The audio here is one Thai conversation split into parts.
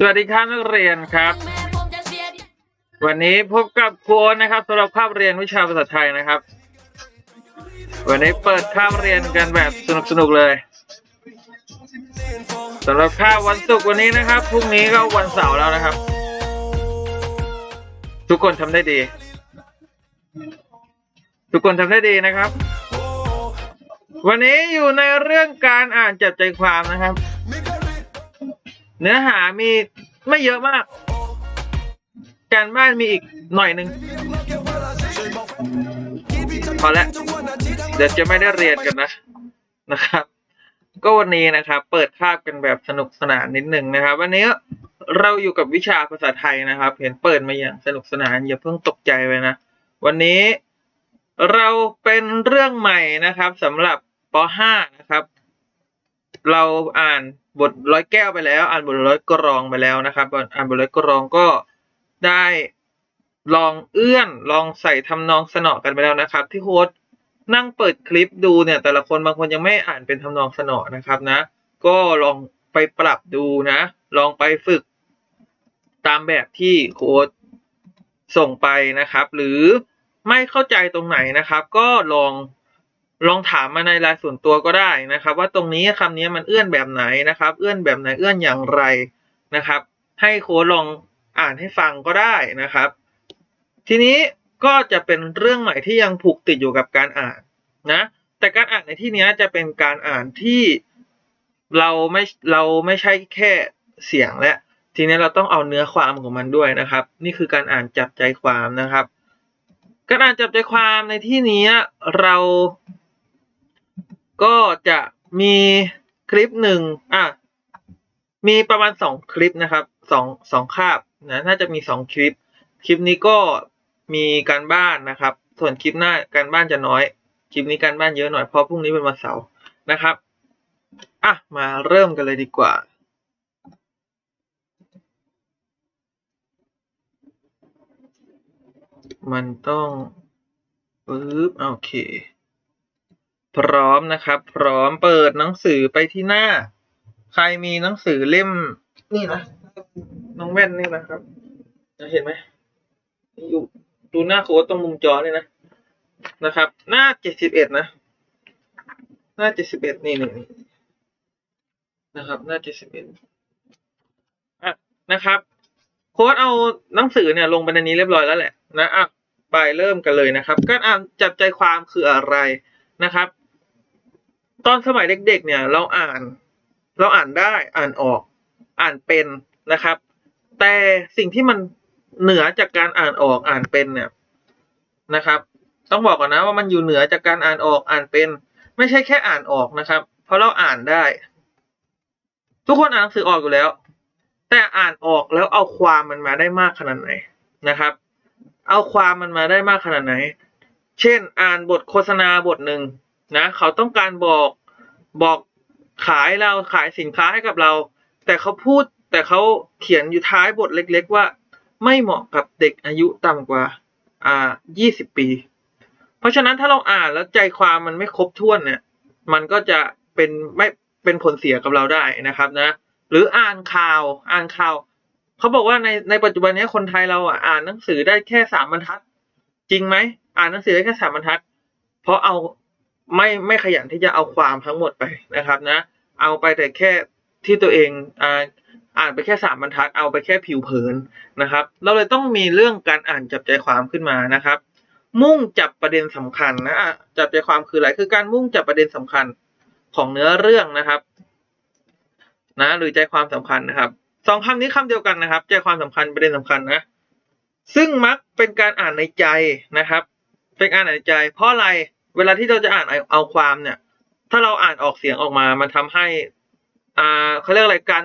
สวัสดีครับนักเรียนครับ วันนี้พบกับครูโอ๊ตนะครับสำหรับคาบเรียนวิชาภาษาไทยนะครับ วันนี้เปิดคาบเรียนกันแบบสนุกๆเลยสำหรับคาบวันศุกร์วันนี้นะครับพรุ่งนี้ก็วันเสาร์แล้วนะครับ ทุกคนทำได้ดี ทุกคนทำได้ดีนะครับ วันนี้อยู่ในเรื่องการอ่านจับใจความนะครับ เนื้อหามีไม่เยอะมาก การบ้านมีอีกหน่อยหนึ่งพอแล้วเดี๋ยวจะไม่ได้เรียนกันนะนะครับ ก็วันนี้นะครับเปิดคาบกันแบบสนุกสนานนิดหนึ่งนะครับ วันนี้เราอยู่กับวิชาภาษาไทยนะครับ เห็นเปิดมาอย่างสนุกสนานอย่าเพิ่งตกใจไปนะ วันนี้เราเป็นเรื่องใหม่นะครับสำหรับป .5 นะครับ เราอ่านบทร้อยแก้วไปแล้ว อ่านบทร้อยกรองไปแล้วนะครับ อ่านบทร้อยกรองก็ได้ลองเอื้อนลองใส่ทำนองสนอกันไปแล้วนะครับ ที่โค้ดนั่งเปิดคลิปดูเนี่ย แต่ละคนบางคนยังไม่อ่านเป็นทำนองสนอนะครับนะ ก็ลองไปปรับดูนะ ลองไปฝึกตามแบบที่โค้ดส่งไปนะครับ หรือไม่เข้าใจตรงไหนนะครับ ก็ลอง ลองถามมาในไลน์ส่วนตัวก็ได้นะครับ ว่าตรงนี้คำนี้มันเอื้อนแบบไหนนะครับ เอื้อนแบบไหนเอื้อนอย่างไรนะครับ ให้โค้ดลองอ่านให้ฟังก็ได้นะครับ ทีนี้ก็จะเป็นเรื่องใหม่ที่ยังผูกติดอยู่กับการอ่านนะแต่การอ่านในที่นี้จะเป็นการอ่านที่เราไม่เราไม่ใช่แค่เสียงและ ทีนี้เราต้องเอาเนื้อความของมันด้วยนะครับ นี่คือการอ่านจับใจความนะครับ การอ่านจับใจความในที่นี้เรา ก็จะมีคลิปหนึ่งอะมีประมาณสองคลิปนะครับสองสองคาบนะน่าจะมีสองคลิป คลิปนี้ก็มีการบ้านนะครับ ส่วนคลิปหน้าการบ้านจะน้อย คลิปนี้การบ้านเยอะหน่อยเพราะพรุ่งนี้เป็นวันเสาร์นะครับอะมาเริ่มกันเลยดีกว่ามันต้องปึ๊บโอเค พร้อมนะครับ พร้อมเปิดหนังสือไปที่หน้า ใครมีหนังสือเล่ม นี่นะน้องแว่นนี่นะครับจะเห็นไหมอยู่ดูหน้าโค้ดตรงมุมจอนี่นะนะครับ หน้าเจ็ดสิบเอ็ดนะ หน้าเจ็ดสิบเอ็ดนี่นี่นี่นะครับ หน้าเจ็ดสิบเอ็ดอะนะครับ โค้ดเอาหนังสือเนี่ยลงไปในนี้เรียบร้อยแล้วแหละนะอะไปเริ่มกันเลยนะครับการอ่านจับใจความคืออะไรนะครับ ตอนสมัยเด็กๆ เนี่ยเราอ่าน เราอ่านได้อ่านออก อ่านเป็นนะครับ แต่สิ่งที่มันเหนือจากการอ่านออกอ่านเป็นเนี่ยนะครับ ต้องบอกก่อนนะว่ามันอยู่เหนือจากการอ่านออกอ่านเป็น ไม่ใช่แค่อ่านออกนะครับ เพราะเราอ่านได้ ทุกคนอ่านหนังสือออกอยู่แล้ว แต่อ่านออกแล้วเอาความมันมาได้มากขนาดไหนนะครับ เอาความมันมาได้มากขนาดไหน เช่น อ่านบทโฆษณาบทหนึ่ง นะเขาต้องการบอกบอกขายเราขายสินค้าให้กับเรา แต่เขาพูดแต่เขาเขียนอยู่ท้ายบทเล็ก ๆ ว่า ไม่เหมาะกับเด็กอายุต่ำกว่าอ่า20 ปี เพราะฉะนั้นถ้าเราอ่านแล้วใจความมันไม่ครบถ้วนเนี่ย มันก็จะเป็นไม่เป็นผลเสียกับเราได้นะครับนะ หรืออ่านข่าวอ่านข่าวเขาบอกว่าในในปัจจุบันนี้คนไทยเราอะอ่านหนังสือได้แค่สามบรรทัด จริงไหมอ่านหนังสือได้แค่สามบรรทัด เพราะเอา ไม่ไม่ขยันที่จะเอาความทั้งหมดไปนะครับนะ เอาไปแต่แค่ที่ตัวเองอ่าอ่านไปแค่สามบรรทัดเอาไปแค่ผิวเผินนะครับ เราเลยต้องมีเรื่องการอ่านจับใจความขึ้นมานะครับ มุ่งจับประเด็นสำคัญนะอะจับใจความคืออะไรคือการมุ่งจับประเด็นสำคัญของเนื้อเรื่องนะครับนะหรือใจความสำคัญนะครับสองคำนี้คำเดียวกันนะครับ ใจความสำคัญประเด็นสำคัญนะ ซึ่งมักเป็นการอ่านในใจนะครับ เป็นการอ่านในใจ เพราะอะไร เวลาที่เราจะอ่านเอาความเนี่ย ถ้าเราอ่านออกเสียงออกมา มันทำให้ อ่าเขาเรียกอะไรการ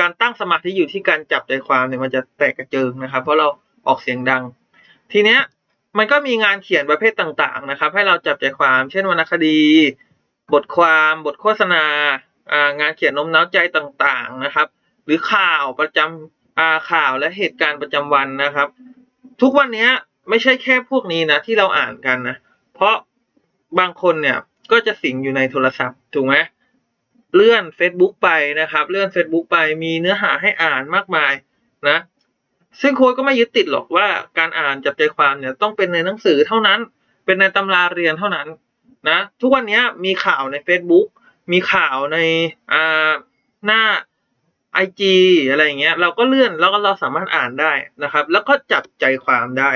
การตั้งสมาธิอยู่ที่การจับใจความเนี่ยมันจะแตกกระเจิงนะครับ เพราะเราออกเสียงดัง ทีเนี้ยมันก็มีงานเขียนประเภทต่างๆนะครับ ให้เราจับใจความ เช่นวรรณคดี บทความบทโฆษณาอ่างานเขียนน้มน้าวใจต่างๆนะครับ หรือข่าวประจำอ่าข่าวและเหตุการณ์ประจำวันนะครับ ทุกวันเนี้ยไม่ใช่แค่พวกนี้นะที่เราอ่านกันนะเพราะ บางคนเนี่ยก็จะสิงอยู่ในโทรศัพท์ถูกไหมเลื่อน Facebook ไปนะครับ เลื่อน Facebook ไปมีเนื้อหาให้อ่านมากมายนะ ซึ่งโค้ดก็ไม่ยึดติดหรอกว่าการอ่านจับใจความเนี่ยต้องเป็นในหนังสือเท่านั้น เป็นในตำราเรียนเท่านั้นนะทุกวันนี้มีข่าวใน Facebook มีข่าวในอ่าหน้า IG อะไรอย่างเงี้ยเราก็เลื่อนแล้วก็เราสามารถอ่านได้นะครับ แล้วก็จับใจความได้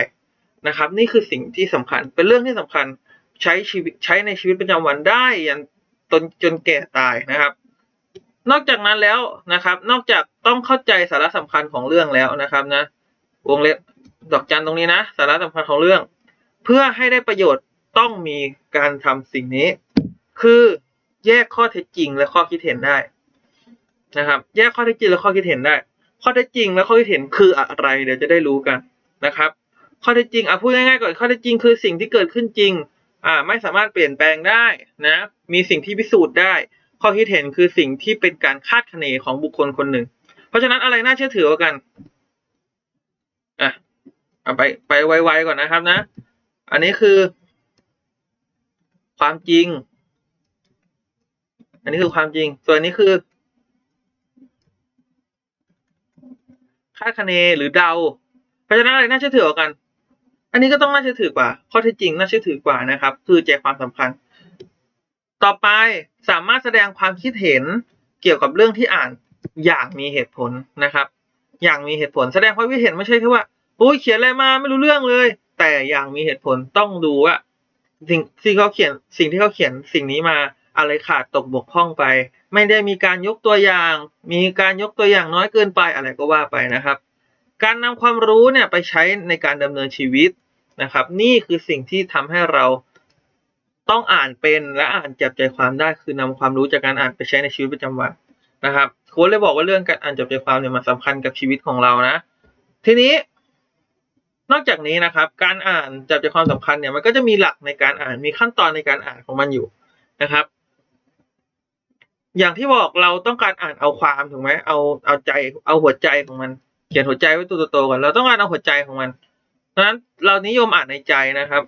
นะครับ นี่คือสิ่งที่สำคัญเป็นเรื่องที่สำคัญ ใช้ชีวิตใช้ในชีวิตประจำวันได้ยันจนจนแก่ตายนะครับ นอกจากนั้นแล้วนะครับ นอกจากต้องเข้าใจสาระสำคัญของเรื่องแล้วนะครับนะวงเล็บดอกจันตรงนี้นะสาระสำคัญของเรื่อง เพื่อให้ได้ประโยชน์ต้องมีการทำสิ่งนี้ คือแยกข้อเท็จจริงและข้อคิดเห็นได้นะครับ แยกข้อเท็จจริงและข้อคิดเห็นได้ ข้อเท็จจริงและข้อคิดเห็นคืออะไร เดี๋ยวจะได้รู้กันนะครับ ข้อเท็จจริงอะพูดง่ายๆก่อนข้อเท็จจริงคือสิ่งที่เกิดขึ้นจริง อ่าไม่สามารถเปลี่ยนแปลงได้นะ มีสิ่งที่พิสูจน์ได้ ข้อคิดเห็นคือสิ่งที่เป็นการคาดคะเนของบุคคลคนหนึ่ง เพราะฉะนั้นอะไรน่าเชื่อถือกว่ากันอะเอาไปไปไวๆก่อนนะครับนะ อันนี้คือ ความจริง อันนี้คือความจริง ส่วนนนี้คือคาดคะเนหรือเดา เพราะฉะนั้นอะไรน่าเชื่อถือกว่ากัน อันนี้ก็ต้องน่าเชื่อถือกว่า ข้อเท็จจริงน่าเชื่อถือกว่านะครับ คือใจความสำคัญ ต่อไปสามารถแสดงความคิดเห็นเกี่ยวกับเรื่องที่อ่านอย่างมีเหตุผลนะครับ อย่างมีเหตุผล แสดงความคิดเห็นไม่ใช่แค่ว่าโอ้ยเขียนอะไรมาไม่รู้เรื่องเลย แต่อย่างมีเหตุผลต้องดูว่าสิ่งที่เขาเขียนสิ่งที่เขาเขียนสิ่งนี้มาอะไรขาดตกบกพร่องไป ไม่ได้มีการยกตัวอย่าง มีการยกตัวอย่างน้อยเกินไปอะไรก็ว่าไปนะครับ การนำความรู้เนี่ยไปใช้ในการดำเนินชีวิตนะครับ นี่คือสิ่งที่ทำให้เราต้องอ่านเป็นและอ่านจับใจความได้คือนำความรู้จากการอ่านไปใช้ในชีวิตประจำวันนะครับโค้ชเลยบอกว่าเรื่องการอ่านจับใจความเนี่ยมันสำคัญกับชีวิตของเรานะ ทีนี้ นอกจากนี้นะครับ การอ่านจับใจความสำคัญเนี่ยมันก็จะมีหลักในการอ่านมีขั้นตอนในการอ่านของมันอยู่นะครับ อย่างที่บอกเราต้องการอ่านเอาความถูกไหมเอาเอาใจเอาหัวใจของมัน เขียนหัวใจไว้ตัวโตๆก่อนเราต้องการเอาหัวใจของมันดังนั้นเรานิยมอ่านในใจนะครับ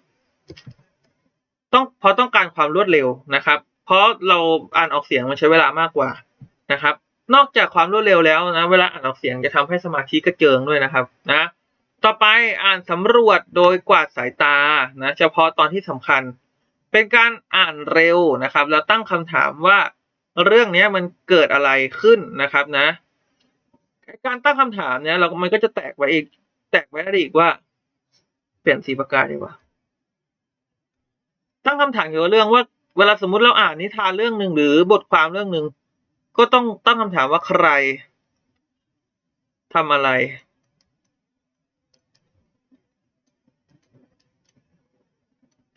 ต้องเพราะต้องการความรวดเร็วนะครับ เพราะเราอ่านออกเสียงมันใช้เวลามากกว่านะครับ นอกจากความรวดเร็วแล้วนะเวลาอ่านออกเสียงจะทำให้สมาธิกระเจิงด้วยนะครับนะต่อไปอ่านสำรวจโดยกวาดสายตานะเฉพาะตอนที่สำคัญ เป็นการอ่านเร็วนะครับ แล้วตั้งคำถามว่าเรื่องนี้มันเกิดอะไรขึ้นนะครับนะ การตั้งคำถามเนี่ยเรามันก็จะแตกไว้อีก แตกไว้ได้อีกว่า เปลี่ยนสีปากกาดีกว่า ตั้งคำถามเกี่ยวกับเรื่องว่า เวลาสมมุติเราอ่านนิทานเรื่องหนึ่งหรือบทความเรื่องหนึ่งก็ต้องตั้งคำถามว่าใครทำอะไร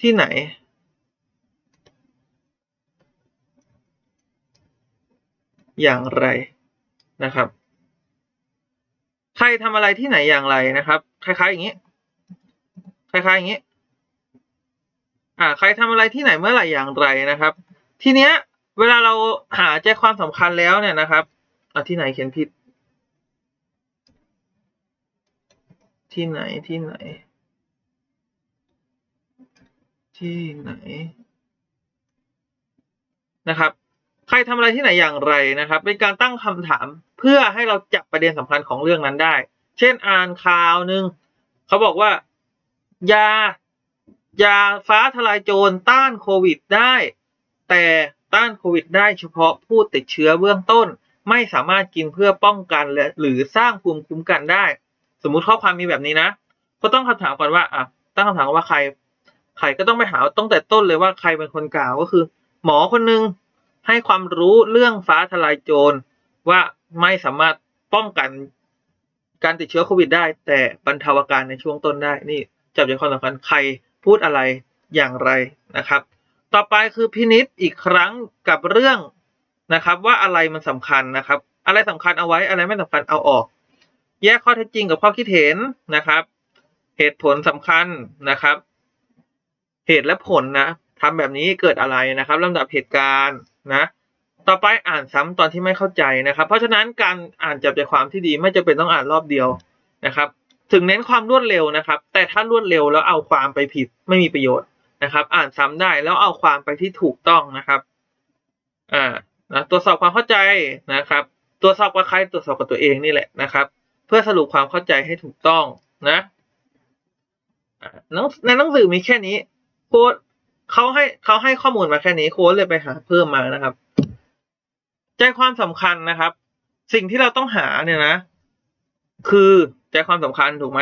ที่ไหนอย่างไรนะครับ ใครทำอะไรที่ไหนอย่างไรนะครับ คล้ายๆอย่างนี้ คล้ายๆอย่างนี้ อ่า ใครทำอะไรที่ไหนเมื่อไหร่อย่างไรนะครับ ทีเนี้ย เวลาเราหาใจความสำคัญแล้วเนี่ยนะครับอะที่ไหนเขียนผิด ที่ไหนที่ไหน ที่ไหนนะครับ ใครทำอะไรที่ไหนอย่างไรนะครับ เป็นการตั้งคำถาม พื่อให้เราจับประเด็นสำคัญของเรื่องนั้นได้ เช่นอ่านข่าวหนึ่งเขาบอกว่ายายาฟ้าทลายโจรต้านโควิดได้ แต่ต้านโควิดได้เฉพาะผู้ติดเชื้อเบื้องต้น ไม่สามารถกินเพื่อป้องกันและหรือสร้างภูมิคุ้มกันได้ สมมุติข้อความมีแบบนี้นะ ก็ต้องคำถามก่อนว่าอะตั้งคำถามว่าใครใครก็ต้องไปหาตั้งแต่ต้นเลยว่าใครเป็นคนกล่าวก็คือ หมอคนหนึ่งให้ความรู้เรื่องฟ้าทลายโจรว่า ไม่สามารถป้องกันการติดเชื้อโควิดได้ แต่บรรเทาอาการในช่วงต้นได้ นี่จับใจความสำคัญใครพูดอะไรอย่างไรนะครับ ต่อไปคือพินิษอีกครั้งกับเรื่องนะครับ ว่าอะไรมันสำคัญนะครับ อะไรสำคัญเอาไว้อะไรไม่สำคัญเอาออก แยกข้อเท็จจริงกับข้อคิดเห็นนะครับ เหตุผลสำคัญนะครับ เหตุและผลนะทำแบบนี้เกิดอะไรนะครับลำดับเหตุการณ์นะ ต่อไปอ่านซ้ำตอนที่ไม่เข้าใจนะครับ เพราะฉะนั้นการอ่านจับใจความที่ดีไม่จำเป็นต้องอ่านรอบเดียวนะครับ ถึงเน้นความรวดเร็วนะครับ แต่ถ้ารวดเร็วแล้วเอาความไปผิดไม่มีประโยชน์นะครับ อ่านซ้ำได้แล้วเอาความไปที่ถูกต้องนะครับอ่านะตรวจสอบความเข้าใจนะครับ ตรวจสอบกับใครตรวจสอบกับตัวเองนี่แหละนะครับ เพื่อสรุปความเข้าใจให้ถูกต้องนะในหนังสือมีแค่นี้โค้ดเขาให้เขาให้ข้อมูลมาแค่นี้โค้ดเลยไปหาเพิ่มมานะครับ ใจความสำคัญนะครับ สิ่งที่เราต้องหาเนี่ยนะ คือใจความสำคัญถูกไหม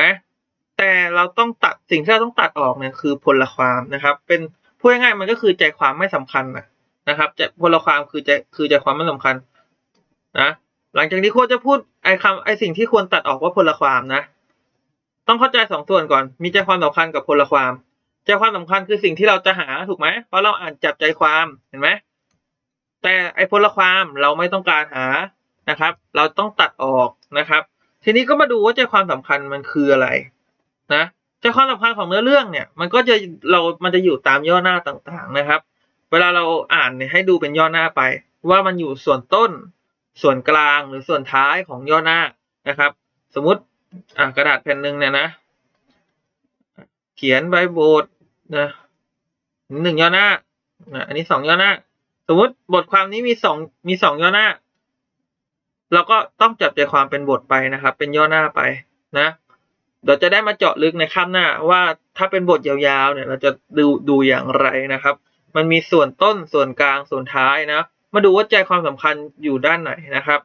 แต่เราต้องตัดสิ่งที่เราต้องตัดออกเนี่ยคือพลความนะครับ เป็นพูดง่ายๆมันก็คือใจความไม่สำคัญนะนะครับใจพลความคือใจคือใจความไม่สำคัญนะหลังจากนี้โค้ชจะพูดไอ้คำไอ้สิ่งที่ควรตัดออกว่าพลความนะ ต้องเข้าใจสองส่วนก่อน มีใจความสำคัญกับพลความ ใจความสำคัญคือสิ่งที่เราจะหาถูกไหมเพราะเราอ่านจับใจความเห็นไหม แต่ไอ้พลความเราไม่ต้องการหานะครับ เราต้องตัดออกนะครับ ทีนี้ก็มาดูว่าใจความสำคัญมันคืออะไรนะใจความสำคัญของเนื้อเรื่องเนี่ย มันก็จะเรา มันจะอยู่ตามย่อหน้าต่างๆนะครับ เวลาเราอ่านเนี่ยให้ดูเป็นย่อหน้าไป ว่ามันอยู่ส่วนต้น ส่วนกลางหรือส่วนท้ายของย่อหน้านะครับ สมมติอ่ากระดาษแผ่นหนึ่งเนี่ยนะ เขียนใบบทนะหนึ่งย่อหน้านะอันนี้สองย่อหน้า สมมติบทความนี้มีสองมีสองย่อหน้า เราก็ต้องจับใจความเป็นบทไปนะครับ เป็นย่อหน้าไปนะเดี๋ยวจะได้มาเจาะลึกในข้ามหน้าว่าถ้าเป็นบทยาวๆเนี่ย เราจะดูดูอย่างไรนะครับ มันมีส่วนต้นส่วนกลางส่วนท้ายนะ มาดูว่าใจความสำคัญอยู่ด้านไหนนะครับ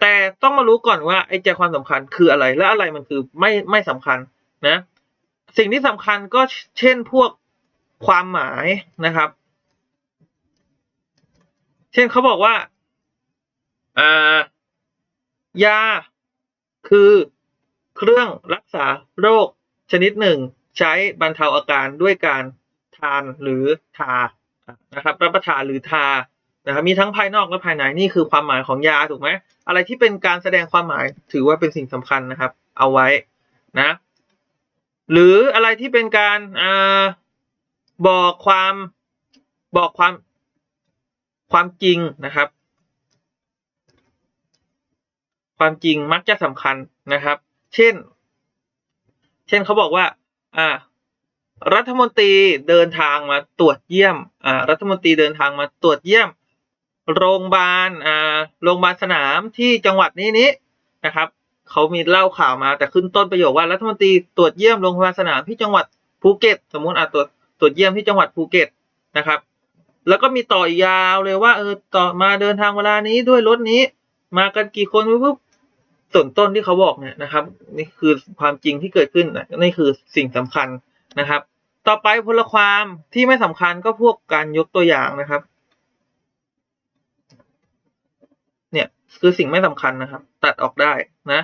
แต่ต้องมารู้ก่อนว่าไอ้ใจความสำคัญคืออะไรและอะไรมันคือไม่ไม่สำคัญนะ สิ่งที่สำคัญก็เช่นพวกความหมายนะครับ เช่นเขาบอกว่าอ่ายาคือเครื่องรักษาโรคชนิดหนึ่ง ใช้บรรเทาอาการด้วยการทานหรือทานะครับรับประทานหรือทานะครับมีทั้งภายนอกและภายในนี่คือความหมายของยาถูกไหมอะไรที่เป็นการแสดงความหมายถือว่าเป็นสิ่งสำคัญนะครับ เอาไว้นะ หรืออะไรที่เป็นการอาบอกความบอกความ ความจริงนะครับ ความจริงมักจะสำคัญนะครับ เช่น เช่นเขาบอกว่า อ่า รัฐมนตรีเดินทางมาตรวจเยี่ยม อ่า รัฐมนตรีเดินทางมาตรวจเยี่ยม โรงพยาบาล อ่า โรงพยาบาลสนามที่จังหวัดนี้นี้นะครับเขามีเล่าข่าวมาแต่ขึ้นต้นประโยคว่ารัฐมนตรีตรวจเยี่ยมโรงพยาบาลสนามที่จังหวัดภูเก็ต สมมติอ่าตรวจตรวจเยี่ยมที่จังหวัดภูเก็ตนะครับ แล้วก็มีต่อยาวเลยว่า เออต่อมาเดินทางเวลานี้ด้วยรถนี้ มากันกี่คนปุ๊บส่วนต้นที่เขาบอกเนี่ยนะครับ นี่คือความจริงที่เกิดขึ้นนี่คือสิ่งสำคัญนะครับ ต่อไปพลความที่ไม่สำคัญก็พวกการยกตัวอย่างนะครับ เนี่ยคือสิ่งไม่สำคัญนะครับ ตัดออกได้นะ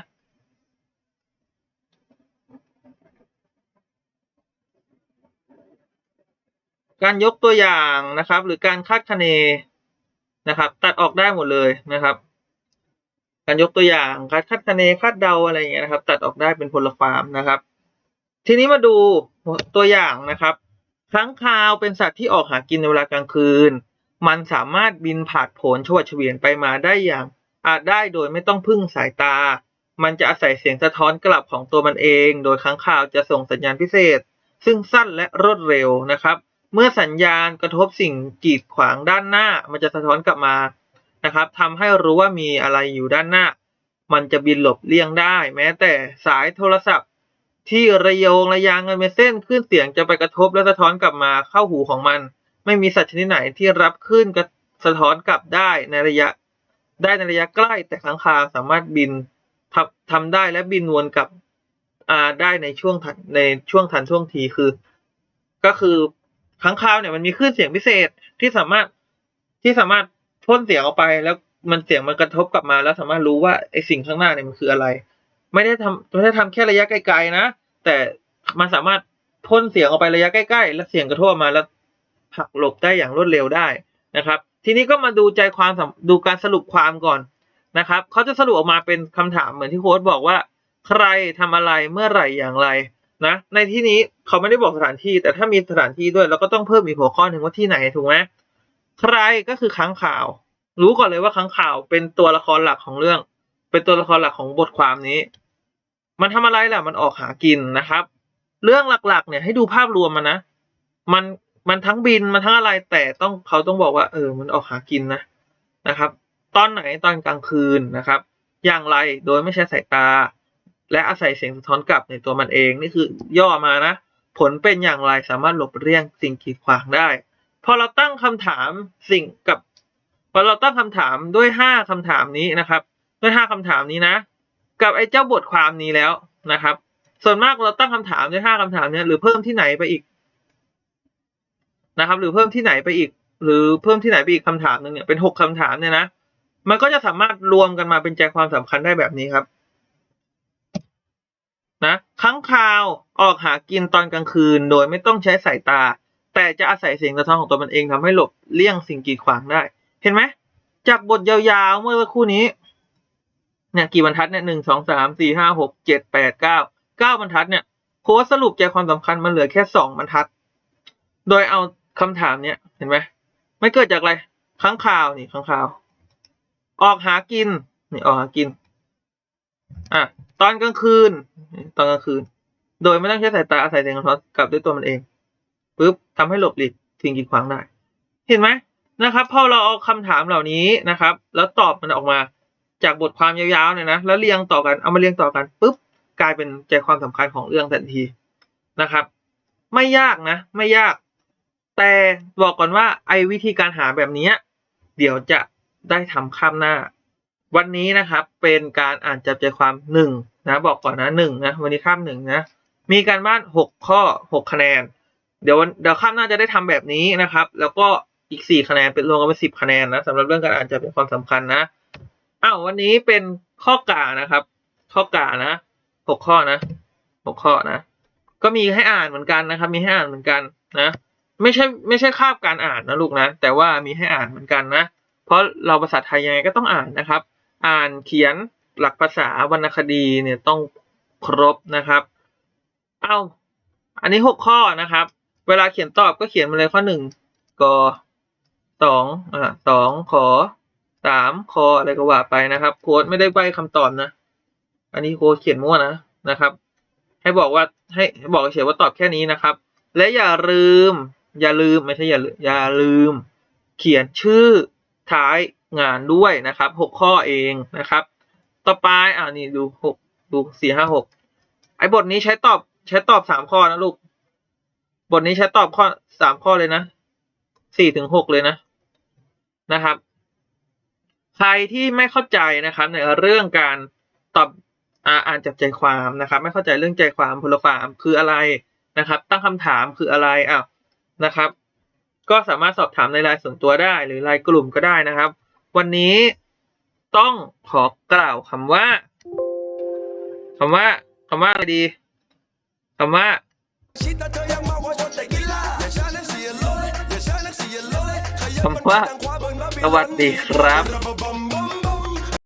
การยกตัวอย่างนะครับ หรือการคาดคะเนนะครับ ตัดออกได้หมดเลยนะครับ การยกตัวอย่างการคาดคะเนคาดเดาอะไรอย่างเงี้ยนะครับ ตัดออกได้เป็นพลความนะครับ ทีนี้มาดูตัวอย่างนะครับค้างคาวเป็นสัตว์ที่ออกหากินในเวลากลางคืน มันสามารถบินผ่านผลชวัดเฉวียนไปมาได้อย่าง อาจได้โดยไม่ต้องพึ่งสายตา มันจะอาศัยเสียงสะท้อนกลับของตัวมันเอง โดยค้างคาวจะส่งสัญญาณพิเศษ ซึ่งสั้นและรวดเร็วนะครับ เมื่อสัญญาณกระทบสิ่งกีดขวางด้านหน้า มันจะสะท้อนกลับมานะครับทำให้รู้ว่ามีอะไรอยู่ด้านหน้า มันจะบินหลบเลี่ยงได้ แม้แต่สายโทรศัพท์ ที่ระโยงระยางกันเป็นเส้นคลื่นเสียงจะไปกระทบและสะท้อนกลับมาเข้าหูของมัน ไม่มีสัตว์ชนิดไหนที่รับคลื่นกระสะท้อนกลับได้ในระยะ ได้ในระยะใกล้แต่ค้างคาสามารถบินทำทำได้และบินวนกลับอ่าได้ในช่วงทันในช่วงทันช่วงทีคือ ก็คือ ค้างคาวเนี่ยมันมีคลื่นเสียงพิเศษที่สามารถที่สามารถพ่นเสียงออกไปแล้วมันเสียงมันกระทบกลับมา แล้วสามารถรู้ว่าไอสิ่งข้างหน้าเนี่ยมันคืออะไร ไม่ได้ทำไม่ได้ทำแค่ระยะไกลๆนะ แต่มันสามารถพ่นเสียงออกไประยะใกล้ๆ แล้วเสียงกระทบมาแล้วหักหลบได้อย่างรวดเร็วได้นะครับ ทีนี้ก็มาดูใจความดูการสรุปความก่อนนะครับเขาจะสรุปออกมาเป็นคำถามเหมือนที่โค้ดบอกว่า ใครทำอะไรเมื่อไหร่อย่างไร นะ ในที่นี้เขาไม่ได้บอกสถานที่ แต่ถ้ามีสถานที่ด้วยเราก็ต้องเพิ่มอีกหัวข้อหนึ่งว่าที่ไหนถูกไหมใครก็คือค้างข่าว รู้ก่อนเลยว่าค้างข่าวเป็นตัวละครหลักของเรื่อง เป็นตัวละครหลักของบทความนี้ มันทำอะไรล่ะ มันออกหากินนะครับ เรื่องหลักๆ เนี่ยให้ดูภาพรวมมันนะ มันมันทั้งบินมันทั้งอะไรแต่ต้องเขาต้องบอกว่า เออ มันออกหากินนะนะครับ ตอนไหนตอนกลางคืนนะครับ อย่างไรโดยไม่ใช้สายตา และอาศัยเสียงสะท้อนกลับในตัวมันเองนี่คือย่อมานะ ผลเป็นอย่างไรสามารถหลบเลี่ยงสิ่งกีดขวางได้ พอเราตั้งคำถามสิ่งกับพอเราตั้งคำถามด้วยห้าคำถามนี้นะครับ ด้วยห้าคำถามนี้นะ กับไอ้เจ้าบทความนี้แล้วนะครับ ส่วนมากเราตั้งคำถามด้วยห้าคำถามเนี้ยหรือเพิ่มที่ไหนไปอีกนะครับ หรือเพิ่มที่ไหนไปอีก หรือเพิ่มที่ไหนไปอีกคำถามหนึ่งเนี่ยเป็นหกคำถามเนี่ยนะมันก็จะสามารถรวมกันมาเป็นใจความสำคัญได้แบบนี้ครับ ค้างคาวออกหากินตอนกลางคืน โดยไม่ต้องใช้สายตา แต่จะอาศัยเสียงสะท้อนของตัวมันเองทำให้หลบเลี่ยงสิ่งกีดขวางได้ เห็นไหมจากบทยาวๆเมื่อสักครู่นี้เนี่ยกี่บรรทัดเนี่ยหนึ่งสองสามสี่ห้าหกเจ็ดแปดเก้าเก้าบรรทัดเนี่ยโค้ดสรุปใจความสำคัญมันเหลือแค่สองบรรทัด โดยเอาคำถามเนี่ยเห็นไหมไม่เกิดจากอะไรค้างคาวนี่ค้างคาว ออกหากินนี่ออกหากิน อะ ตอนกลางคืน ตอนกลางคืน โดยไม่ต้องใช้สายตาอาศัยเสียงสะท้อนกลับด้วยตัวมันเองปุ๊บทำให้หลบหลีกสิ่งกีดขวางได้ เห็นไหมนะครับพอเราเอาคำถามเหล่านี้นะครับ แล้วตอบมันออกมาจากบทความยาวๆเนี่ยนะแล้วเรียงต่อกันเอามาเรียงต่อกันปุ๊บกลายเป็นใจความสำคัญของเรื่องทันทีนะครับ ไม่ยากนะ ไม่ยาก แต่บอกก่อนว่าไอ้วิธีการหาแบบนี้เดี๋ยวจะได้ทำข้ามหน้า วันนี้นะครับเป็นการอ่านจับใจความหนึ่งนะบอกก่อนนะหนึ่งนะวันนี้ข้ามหนึ่งนะมีการบ้านหกข้อหกคะแนน เดี๋ยววันเดี๋ยวข้ามหน้าจะได้ทำแบบนี้นะครับ แล้วก็อีกสี่คะแนนเป็นรวมกันเป็นสิบคะแนนนะสำหรับเรื่องการอ่านจับใจความสำคัญนะอ้าววันนี้เป็นข้อกานะครับ ข้อกานะหกข้อนะหกข้อนะ ก็มีให้อ่านเหมือนกันนะครับ มีให้อ่านเหมือนกันนะ ไม่ใช่ไม่ใช่คาบการอ่านนะลูกนะ แต่ว่ามีให้อ่านเหมือนกันนะ เพราะเราภาษาไทยยังไงก็ต้องอ่านนะครับ อ่านเขียนหลักภาษาวรรณคดีเนี่ยต้องครบนะครับ เอาอันนี้หกข้อนะครับ เวลาเขียนตอบก็เขียนมาเลยข้อหนึ่งกสองอ่าสองขอสามคออะไรก็ว่าไปนะครับ โค้ดไม่ได้ใบคำตอบนะ อันนี้โค้ดเขียนมั่วนะนะครับ ให้บอกว่าให้บอกเฉยว่าตอบแค่นี้นะครับ และอย่าลืม อย่าลืมไม่ใช่อย่าลืมอย่าลืม เขียนชื่อ ท้ายงานด้วยนะครับหกข้อเองนะครับ ต่อไปอ่านี่ดูหกดูสี่ห้าหกไอ้บทนี้ใช้ตอบใช้ตอบสามข้อนะลูก บทนี้ใช้ตอบข้อสามข้อเลยนะสี่ถึงหกเลยนะนะครับ ใครที่ไม่เข้าใจนะครับในเรื่องการตอบอ่านจับใจความนะครับ ไม่เข้าใจเรื่องใจความพลฟามคืออะไรนะครับ ตั้งคำถามคืออะไรอ้าวนะครับ ก็สามารถสอบถามในไลน์ส่วนตัวได้ หรือไลน์กลุ่มก็ได้นะครับ วันนี้ต้องขอกล่าวคำว่าคำว่าคำว่าอะไรดีคำว่าคำว่าสวัสดีครับ